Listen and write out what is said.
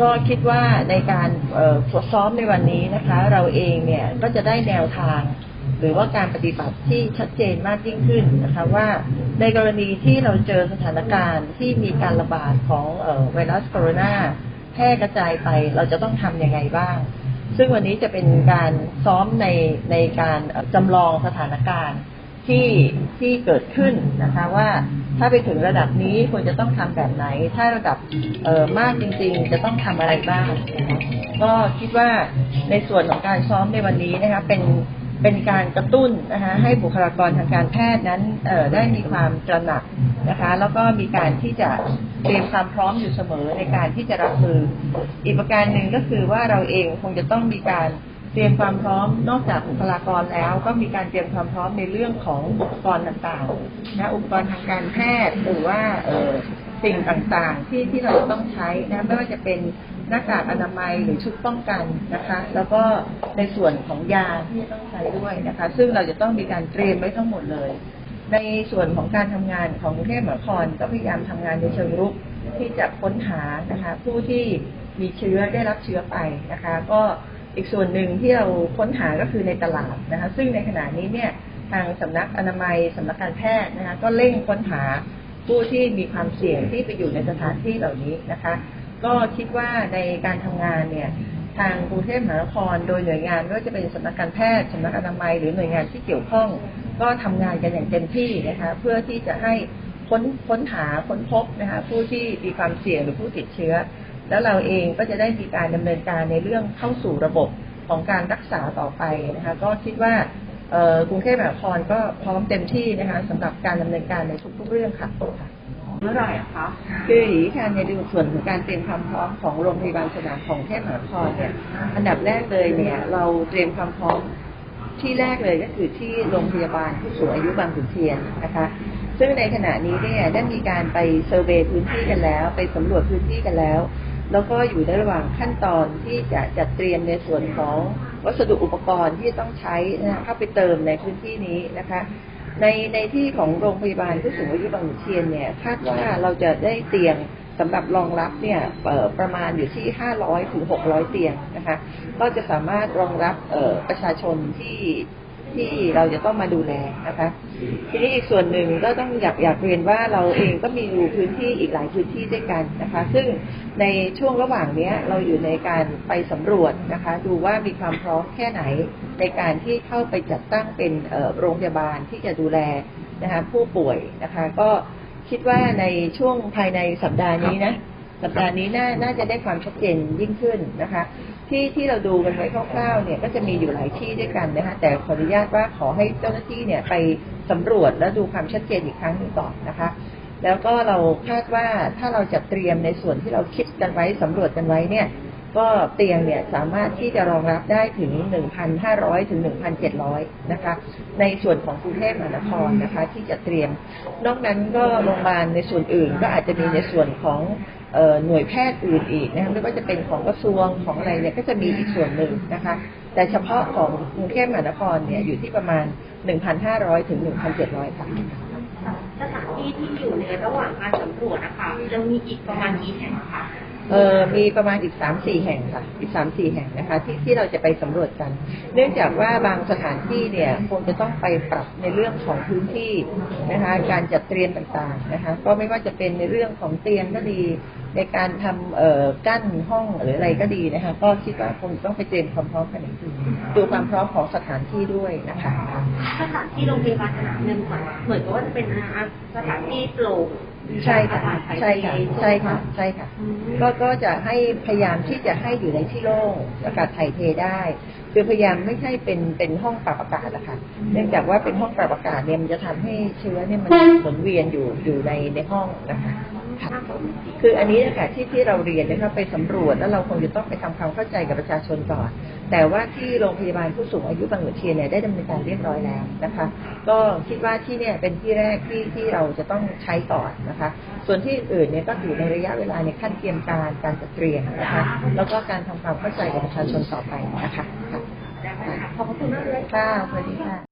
ก็คิดว่าในการซ้อมในวันนี้นะคะ เราเองเนี่ยก็จะได้แนวทาง หรือว่าการปฏิบัติที่ชัดเจนมากยิ่งขึ้นนะคะว่าในกรณีที่เราเจอสถานการณ์ที่มีการระบาดของอไวรัสโคโรนาแพร่กระจายไปเราจะต้องทำยังไงบ้าง ซึ่งวันนี้จะเป็นการซ้อมในในการจำลองสถานการณ์ ที่ที่เกิดขึ้นนะคะว่าถ้าไปถึงระดับนี้ควรจะต้องทำแบบไหน ถ้าระดับเออมากจริง ๆ จะต้องทำอะไรบ้างนะคะก็คิดว่าในส่วนของการซ้อมในวันนี้นะคะเป็นเป็นการกระตุ้นนะคะให้บุคลากรทางการแพทย์นั้นเออได้มีความตระหนักนะคะ แล้วก็มีการที่จะเตรียมความพร้อมอยู่เสมอในการที่จะรับมือ อีกประการหนึ่งก็คือว่าเราเองคงจะต้องมีการ เตรียมความพร้อมนอกจากบุคลากรแล้ว ก็มีการเตรียมความพร้อมในเรื่องของอุปกรณ์ต่างๆนะอุปกรณ์ทางการแพทย์หรือว่าเออสิ่งต่างๆ ที่ที่เราต้องใช้นะไม่ว่าจะเป็นหน้ากากอนามัยหรือชุดป้องกันนะคะ แล้วก็ในส่วนของยาที่ต้องใช้ด้วยนะคะ ซึ่งเราจะต้องมีการเตรียมไว้ทั้งหมดเลย ในส่วนของการทำงานของกรุงเทพมหานครก็พยายามทำงานในเชิงรุกที่จะค้นหานะคะ ผู้ที่มีเชื้อได้รับเชื้อไปนะคะ ก็ อีกส่วนหนึ่งที่เราค้นหาก็คือในตลาดนะคะ ซึ่งในขณะนี้เนี่ยทางสำนักอนามัยสำนักการแพทย์นะคะก็เร่งค้นหาผู้ที่มีความเสี่ยงที่ไปอยู่ในสถานที่เหล่านี้นะคะ ก็คิดว่าในการทำงานเนี่ยทางกรุงเทพมหานคร โดยหน่วยงานไม่ว่าจะเป็นสำนักการแพทย์สำนักอนามัยหรือหน่วยงานที่เกี่ยวข้อง ก็ทำงานกันอย่างเต็มที่นะคะเพื่อที่จะให้ค้นค้นหาค้นพบนะคะผู้ที่มีความเสี่ยงหรือผู้ติดเชื้อ แล้วเราเองก็จะได้มีการดำเนินการในเรื่องเข้าสู่ระบบของการรักษาต่อไปนะคะก็คิดว่าเอ่อกรุงเทพมหานครก็พร้อมเต็มที่นะคะสำหรับการดำเนินการในทุกๆเรื่องค่ะเมื่อไหร่อะคะคืออย่างนี้ค่ะในส่วนของการเตรียมความพร้อมของโรงพยาบาลสนามของกรุงเทพมหานครเนี่ยอันดับแรกเลยเนี่ยเราเตรียมความพร้อมที่แรกเลยก็คือที่โรงพยาบาลผู้สูงอายุบางขุนเทียนนะคะซึ่งในขณะนี้เนี่ยได้มีการไปเซอร์เวย์พื้นที่กันแล้ว ไปสำรวจพื้นที่กันแล้ว แล้วก็อยู่ในระหว่างขั้นตอนที่จะจัดเตรียมในส่วนของวัสดุอุปกรณ์ที่ต้องใช้นะคะเข้าไปเติมในพื้นที่นี้นะคะ ในในที่ของโรงพยาบาลผู้สูงอายุบางขุนเทียนเนี่ยคาดว่าเราจะได้เตียงสำหรับรองรับเนี่ยประมาณอยู่ที่ 500 ถึง 600 เตียงนะคะ ก็จะสามารถรองรับประชาชนที่ ที่เราจะต้องมาดูแลนะคะ ทีนี้อีกส่วนหนึ่งก็ต้องอยากอยากเรียนว่าเราเองก็มีอยู่พื้นที่อีกหลายพื้นที่ด้วยกันนะคะ ซึ่งในช่วงระหว่างเนี้ยเราอยู่ในการไปสำรวจนะคะ ดูว่ามีความพร้อมแค่ไหนในการที่เข้าไปจัดตั้งเป็นโรงพยาบาลที่จะดูแลนะคะผู้ป่วยนะคะ ก็คิดว่าในช่วงภายในสัปดาห์นี้นะ สัปดาห์นี้น่าน่าจะได้ความชัดเจนยิ่งขึ้นนะคะ ที่ที่เราดูกันไว้คร่าวๆเนี่ยก็จะมีอยู่หลายที่ด้วยกันนะคะแต่ขออนุญาตว่าขอให้เจ้าหน้าที่เนี่ยไปสำรวจและดูความชัดเจนอีกครั้งหนึ่งก่อนนะคะ แล้วก็เราคาดว่าถ้าเราจะเตรียมในส่วนที่เราคิดกันไว้สำรวจกันไว้เนี่ย ก็เตียงเนี่ยสามารถที่จะรองรับได้ถึง 1,500 ถึง 1,700 นะคะ ในส่วนของกรุงเทพมหานครนะคะ ที่จะเตรียม นอกนั้นก็โรงพยาบาลในส่วนอื่นก็อาจจะมีในส่วนของ หน่วยแพทย์อื่นอีกนะคะไม่ว่าจะเป็นของกระทรวงของอะไรเนี่ยก็จะมีอีกส่วนหนึ่งนะคะ แต่เฉพาะของกรุงเทพมหานครเนี่ยอยู่ที่ประมาณ 1,500 ถึง 1,700 ค่ะสถานที่ที่อยู่ในระหว่างการสำรวจนะคะจะมีอีกประมาณกี่แห่งคะ เออมีประมาณอีกสามสี่แห่งค่ะ อีกสามสี่แห่งนะคะ ที่ที่เราจะไปสำรวจกัน เนื่องจากว่าบางสถานที่เนี่ยคงจะต้องไปปรับในเรื่องของพื้นที่นะคะ การจัดเตรียมต่างๆนะคะ ก็ไม่ว่าจะเป็นในเรื่องของเตียงก็ดี ในการทำเอ่อกั้นห้องหรืออะไรก็ดีนะคะ ก็คิดว่าคงต้องไปเตรียมความพร้อมกันอีกทีดูความพร้อมของสถานที่ด้วยนะคะสถานที่โรงพยาบาลสนามเนี่ยเหมือนเหมือนกับว่าจะเป็นสถานที่โปร่ง ใช่ค่ะอากาศถ่ายใช่ค่ะเทใช่ค่ะใช่ค่ะอืมก็ก็จะให้พยายามที่จะให้อยู่ในที่โล่งอากาศถ่ายเทได้คือพยายามไม่ใช่เป็นเป็นห้องปรับอากาศอะค่ะเนื่องจากว่าเป็นห้องปรับอากาศเนี่ยมันจะทำให้เชื้อเนี่ยมันหมุนเวียนอยู่อยู่ในในห้องนะคะ ค่ะคืออันนี้นะคะที่ที่เราเรียนนะคะไปสำรวจแล้วเราคงจะต้องไปทำความเข้าใจกับประชาชนก่อน แต่ว่าที่โรงพยาบาลผู้สูงอายุบางขุนเทียนเนี่ยได้ดำเนินการเรียบร้อยแล้วนะคะ ก็คิดว่าที่เนี่ยเป็นที่แรกที่ที่เราจะต้องใช้ก่อนนะคะ ส่วนที่อื่นเนี่ยก็อยู่ในระยะเวลาในขั้นเตรียมการการจัดเตรียมนะคะ แล้วก็การทำความเข้าใจกับประชาชนต่อไปนะคะค่ะได้ค่ะขอบคุณมากเลยค่ะสวัสดีค่ะ